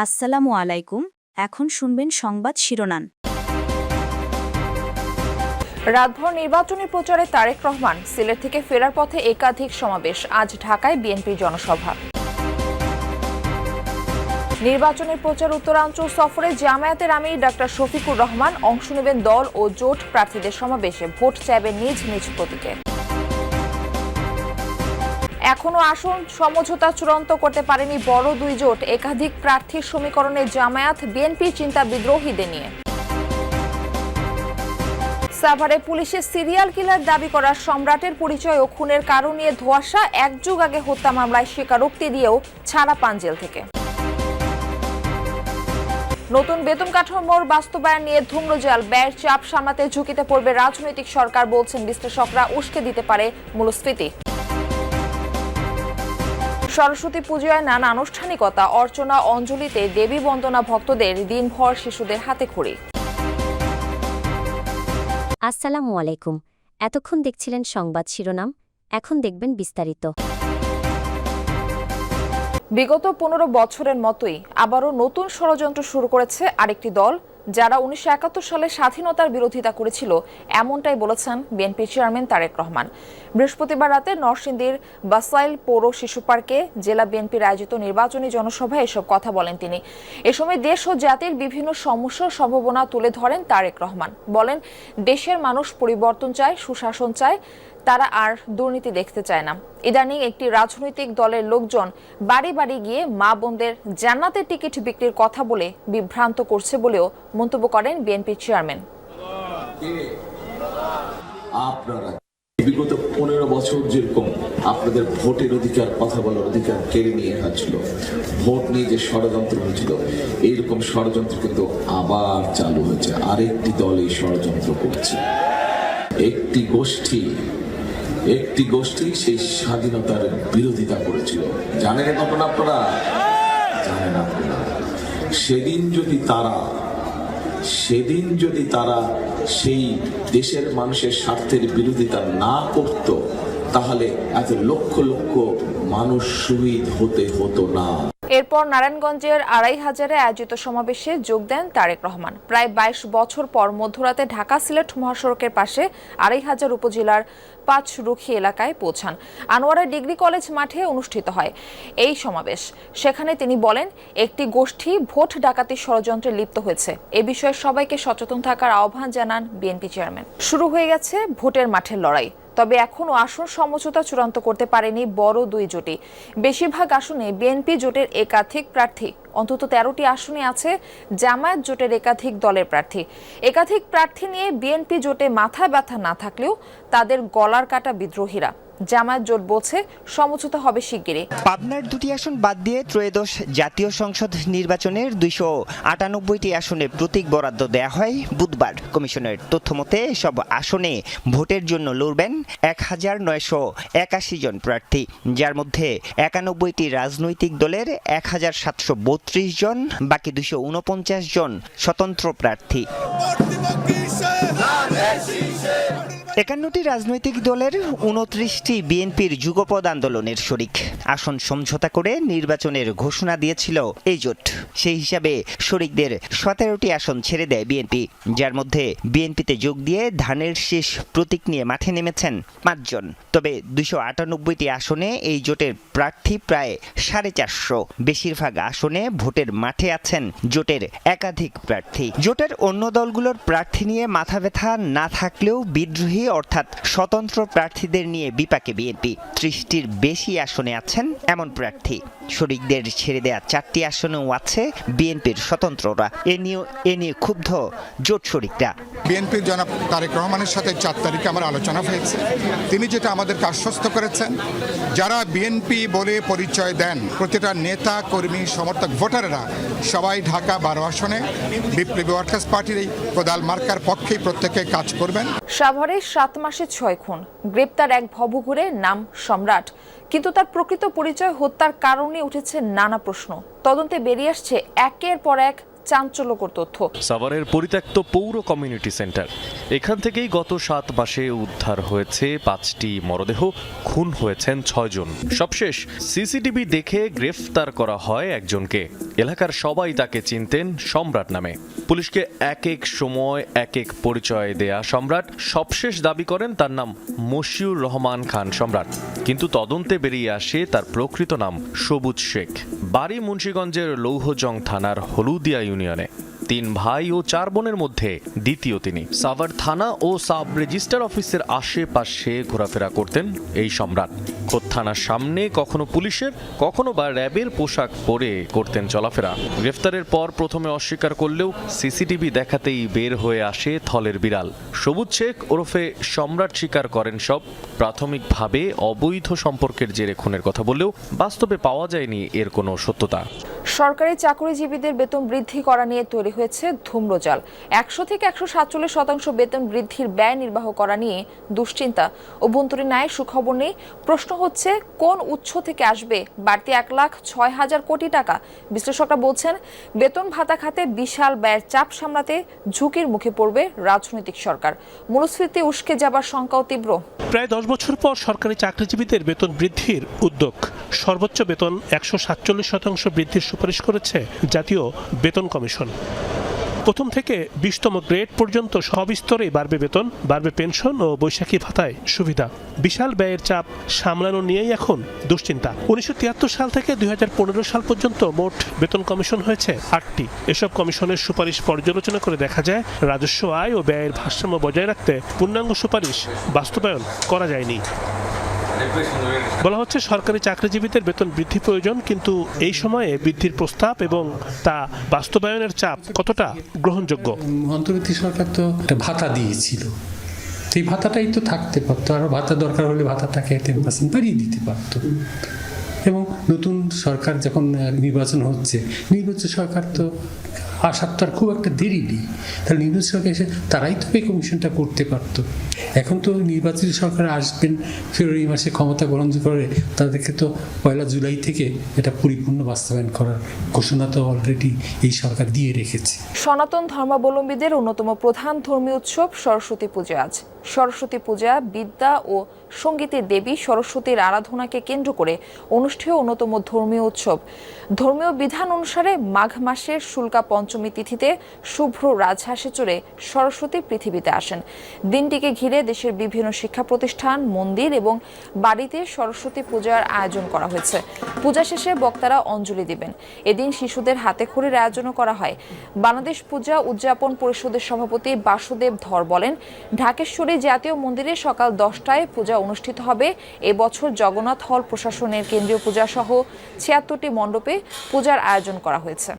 আসসালামু আলাইকুম, এখন শুনবেন সংবাদ শিরোনাম। রাতভর নির্বাচনী প্রচারে তারেক রহমান, সিলেট থেকে ফেরার পথে একাধিক সমাবেশ, আজ ঢাকায় বিএনপির জনসভা। নির্বাচনের প্রচার উত্তরাঞ্চল সফরে জামায়াতের আমির ডাক্তার শফিকুর রহমান অংশ নেবেন দল ও জোট প্রার্থীদের সমাবেশে ভোট চাইবেন নিজ নিজ প্রতীকে। এখনও আসন সমঝোতা চূড়ান্ত করতে পারেনি বড় দুই জোট। একাধিক প্রার্থীর সমীকরণে জামায়াত, বিএনপি চিন্তা বিদ্রোহীদের নিয়ে। সাভারে পুলিশের সিরিয়াল কিলার দাবি করা সম্রাটের পরিচয় ও খুনের কারণ নিয়ে ধোয়াশা এক যুগ আগে হত্যা মামলায় স্বীকারোক্তি দিয়েও ছাড়া পান জেল থেকে। নতুন বেতন কাঠামোর বাস্তবায়ন নিয়ে ধূম্রজাল ব্যয়ের চাপ সামলাতে ঝুঁকিতে পড়বে রাজনৈতিক সরকার বলছেন বিশ্লেষকরা, উস্কে দিতে পারে মূল্যস্ফীতি সরস্বতী পুজোয় নানা আনুষ্ঠানিকতা অর্চনা অঞ্জলিতে দেবী বন্দনা ভক্তদের দিনভর শিশুদের হাতে খড়ি। আসসালামু আলাইকুম। এতক্ষণ দেখছিলেন সংবাদ শিরোনাম এখন দেখবেন বিস্তারিত। বিগত পনেরো বছরের মতোই আবারও নতুন ষড়যন্ত্র শুরু করেছে আরেকটি দল। যারা উনিশশো একাত্তর সালে স্বাধীনতার বিরোধিতা করেছিল, এমনটাই বলেছেন বিএনপি চেয়ারম্যান তারেক রহমান। বৃহস্পতিবার রাতে নরসিংদীর বাসাইল পৌর শিশু পার্কে জেলা বিএনপির আয়োজিত নির্বাচনী জনসভায় এসব কথা বলেন তিনি। এ সময় দেশ ও জাতির বিভিন্ন সমস্যার সম্ভাবনা তুলে ধরেন তারেক রহমান। বলেন, দেশের মানুষ পরিবর্তন চায়, সুশাসন চায় তারা আর দুর্নীতি দেখতে চায় না। ইদানিং একটি রাজনৈতিক দলের লোকজন বাড়ি বাড়ি গিয়ে মা বোনদের জান্নাতের টিকিট বিক্রির কথা বলে বিভ্রান্ত করছে বলেও মন্তব্য করেন বিএনপি চেয়ারম্যান। আপনারা বিগত পনেরো বছর যেরকম আপনাদের ভোটের অধিকার, কথা বলার অধিকার কেড়ে নিয়ে হয়েছিল ভোট নিয়ে যে ষড়যন্ত্র হয়েছিল, এইরকম ষড়যন্ত্র কিন্তু আবার চালু হয়েছে। আরেকটি দল এই ষড়যন্ত্র করছে। একটি গোষ্ঠী একটি গোষ্ঠী সেই স্বাধীনতার বিরোধিতা করেছিল। জানেন ঘটনা আপনারা? জানেন আপনারা। সেদিন যদি তারা, সেদিন যদি তারা সেই দেশের মানুষের স্বার্থের বিরোধিতা না করত, তাহলে এত লক্ষ লক্ষ মানুষ শহীদ হতে হতো না। এরপর নারায়ণগঞ্জের আড়াই হাজারে আয়োজিত সমাবেশে যোগ দেন তারেক রহমান। প্রায় বাইশ বছর পর মধ্যরাতে ঢাকা সিলেট মহাসড়কের পাশে আড়াই হাজার উপজেলার পাঁচ রুখি এলাকায় পৌঁছান। আনোয়ারা ডিগ্রি কলেজ মাঠে অনুষ্ঠিত হয় এই সমাবেশ। সেখানে তিনি বলেন, একটি গোষ্ঠী ভোট ডাকাতি ষড়যন্ত্রে লিপ্ত হয়েছে। এ বিষয়ে সবাইকে সচেতন থাকার আহ্বান জানান বিএনপি চেয়ারম্যান। শুরু হয়ে গেছে ভোটের মাঠের লড়াই। তবে এখনও আসন সমঝোতা চূড়ান্ত করতে পারেনি বড় দুই জোটই। বেশিরভাগ আসনে বিএনপি জোটের একাধিক প্রার্থী, অন্তত তেরোটি আসনে আছে জামায়াত জোটের একাধিক দলের প্রার্থী। একাধিক প্রার্থী নিয়ে বিএনপি জোটে মাথা ব্যথা না থাকলেও তাদের গলার কাটা বিদ্রোহীরা। জামায়াত জোট বলছে সমঝোতা হবে শিগগিরই। পাবনার দুটি আসন বাদ দিয়ে ত্রয়োদশ জাতীয় সংসদ নির্বাচনের দুইশো আটানব্বইটি আসনে প্রতীক বরাদ্দ দেয়া হয় বুধবার। কমিশনের তথ্যমতে সব আসনে ভোটের জন্য লড়বেন এক হাজার নয়শো একাশি জন প্রার্থী যার মধ্যে একানব্বইটি রাজনৈতিক দলের এক হাজার সাতশো বত্রিশ জন বাকি দুশো উনপঞ্চাশ জন স্বতন্ত্র প্রার্থী। একান্নটি রাজনৈতিক দলের উনত্রিশটি বিএনপির যুগপদ আন্দোলনের শরিক। আসন সমঝোতা করে নির্বাচনের ঘোষণা দিয়েছিল এই জোট। সেই হিসাবে শরিকদের সতেরোটি আসন ছেড়ে দেয় বিএনপি, যার মধ্যে বিএনপিতে যোগ দিয়ে ধানের শেষ প্রতীক নিয়ে মাঠে নেমেছেন পাঁচজন। তবে দুশো আটানব্বইটি আসনে এই জোটের প্রার্থী প্রায় সাড়ে চারশো। বেশিরভাগ আসনে ভোটের মাঠে আছেন জোটের একাধিক প্রার্থী। জোটের অন্য দলগুলোর প্রার্থী নিয়ে মাথা ব্যথা না থাকলেও বিদ্রোহী অর্থাৎ স্বতন্ত্র প্রার্থীদের নিয়ে বিপাকে বিএনপি। ত্রিশটির বেশি আসনে আছেন এমন প্রার্থী। শরিকদের ছেড়ে দেয়া চারটি আসনেও আছে বিএনপির স্বতন্ত্ররা। এ নিয়ে এ নিয়ে ক্ষুব্ধ জোট শরিকরা। বিএনপির জনাব তারেক রহমানের সাথে চার তারিখে আমার আলোচনা হয়েছে। তিনি যেটা আমাদেরকে আশ্বস্ত করেছেন, যারা বিএনপি বলে পরিচয় দেন, প্রতিটা নেতা, কর্মী, সমর্থক, ভোটাররা সবাই ঢাকা বারো আসনে, বিপ্লবী ওয়ার্কার্স পার্টির এই কোদাল মার্কার পক্ষেই প্রত্যেকে কাজ করবেন। সাভারে সাত মাসে ছয় খুন, গ্রেপ্তার এক ভবঘুরে নাম সম্রাট। কিন্তু তার প্রকৃত পরিচয় হত্যার কারণে উঠেছে নানা প্রশ্ন। তদন্তে বেরিয়ে আসছে একের পর এক চাঞ্চল্যকর তথ্য। সাভারের পরিত্যক্ত পৌর কমিউনিটি সেন্টার। এখান থেকেই গত সাত মাসে উদ্ধার হয়েছে পাঁচটি মরদেহ, খুন হয়েছেন ছয়জন সবশেষ, সিসিটিভি দেখে গ্রেফতার করা হয় একজনকে। এলাকার সবাই তাকে চিনতেন সম্রাট নামে। পুলিশকে এক এক সময়, এক এক পরিচয় দেয়া সম্রাট। সবশেষ দাবি করেন তার নাম মশিউর রহমান খান সম্রাট। কিন্তু তদন্তে বেরিয়ে আসে তার প্রকৃত নাম সবুজ শেখ। বাড়ি মুন্সীগঞ্জের লৌহজং থানার হলুদিয়া ইউনিয়নে। তিন ভাই ও চার বোনের মধ্যে দ্বিতীয় তিনি। সাভার থানা ও সাব রেজিস্টার অফিসের আশেপাশে ঘোরাফেরা করতেন এই সম্রাট। খোদ থানার সামনে কখনো পুলিশের, কখনো বা র্যাবের পোশাক পরে করতেন চলাফেরা। গ্রেফতারের পর প্রথমে অস্বীকার করলেও সিসিটিভি দেখাতেই বের হয়ে আসে থলের বিড়াল। সবুজ শেখ ওরফে সম্রাট স্বীকার করেন সব। প্রাথমিকভাবে অবৈধ সম্পর্কের জেরে খুনের কথা বললেও বাস্তবে পাওয়া যায়নি এর কোনো সত্যতা। সরকারি চাকরিজীবীদের বেতন বৃদ্ধি করা নিয়ে তৈরি হয়েছে ধূম্রজাল। একশো থেকে একশো সাতচল্লিশ শতাংশ বেতন বৃদ্ধির ব্যয় নির্বাহ করা নিয়ে দুশ্চিন্তা। অভ্যন্তরীণ ন্যায় সুখবর নেই। প্রশ্ন হচ্ছে, কোন উৎস থেকে আসবে? বাড়তি এক লাখ ছয় হাজার কোটি টাকা। বিশ্লেষকরা বলছেন, বেতন ভাতা খাতে বিশাল ব্যয়ের চাপ সামলাতে ঝুঁকির মুখে পড়বে রাজনৈতিক সরকার। মূল্যস্ফীতি উস্কে যাবার শঙ্কাও তীব্র। প্রায় দশ বছর পর সরকারি চাকরিজীবীদের বেতন বৃদ্ধির উদ্যোগ। সর্বোচ্চ বেতন একশো সাতচল্লিশ শতাংশ বৃদ্ধির সুপারিশ করেছে জাতীয় বেতন কমিশন। প্রথম থেকে বিশতম গ্রেড পর্যন্ত সব স্তরেই বাড়বে বেতন, বাড়বে পেনশন ও বৈশাখী ভাতায় সুবিধা। বিশাল ব্যয়ের চাপ সামলানো নিয়েই এখন দুশ্চিন্তা। উনিশশো তিয়াত্তর সাল থেকে দুই হাজার পনেরো সাল পর্যন্ত মোট বেতন কমিশন হয়েছে আটটি। এসব কমিশনের সুপারিশ পর্যালোচনা করে দেখা যায়, রাজস্ব আয় ও ব্যয়ের ভারসাম্য বজায় রাখতে পূর্ণাঙ্গ সুপারিশ বাস্তবায়ন করা যায়নি। বলা হচ্ছে সরকারি চাকরিজীবীদের বেতন বৃদ্ধি প্রয়োজন কিন্তু এই সময়ে বৃদ্ধির প্রস্তাব এবং তা বাস্তবায়নের চাপ কতটা গ্রহণযোগ্য? অন্তর্বর্তী সরকার তো একটা ভাতা দিয়েছিল। সেই ভাতাটাই তো থাকতে পারতো। আরও ভাতা দরকার হলে ভাতাটাকে টেন পার্সেন্ট বাড়িয়ে দিতে পারতো। এবং নতুন সরকার যখন নির্বাচন হচ্ছে নির্বাচিত সরকার তো আসার তো আর খুব একটা দেরি নেই। তাহলে নির্বাচিত সরকার এসে তারাই তো এই কমিশনটা করতে পারত। এখন তো নির্বাচিত সরকার আসবেন, ফেব্রুয়ারি মাসে ক্ষমতা গ্রহণ করে তাদেরকে তো পয়লা জুলাই থেকে এটা পরিপূর্ণ বাস্তবায়ন করার ঘোষণা তো অলরেডি এই সরকার দিয়ে রেখেছে। সনাতন ধর্মাবলম্বীদের অন্যতম প্রধান ধর্মীয় উৎসব সরস্বতী পুজো আজ। সরস্বতী পূজা, বিদ্যা ও সঙ্গীতের দেবী সরস্বতীর আরাধনাকে কেন্দ্র করে অনুষ্ঠেয় অন্যতম ধর্মীয় উৎসব। ধর্মীয় বিধান অনুসারে মাঘ মাসের শুল্কা পঞ্চমী তিথিতে শুভ্র রাজহাঁসে চড়ে সরস্বতী পৃথিবীতে আসেন। দিনটিকে ঘিরে দেশের বিভিন্ন শিক্ষা প্রতিষ্ঠান, মন্দির এবং বাড়িতে সরস্বতী পূজার আয়োজন করা হয়েছে। পূজা শেষে বক্তারা অঞ্জলি দিবেন। এদিন শিশুদের হাতে খড়ির আয়োজনও করা হয়। বাংলাদেশ পূজা উদযাপন পরিষদের সভাপতি বাসুদেব ধর বলেন, ঢাকেশ্বরী জাতীয় মন্দিরে সকাল দশটায় পূজা অনুষ্ঠিত হবে। এবছর জগন্নাথ হল প্রশাসনের কেন্দ্রীয় পূজা সহ ছিয়াত্তরটি মণ্ডপে পূজার আয়োজন করা হয়েছে।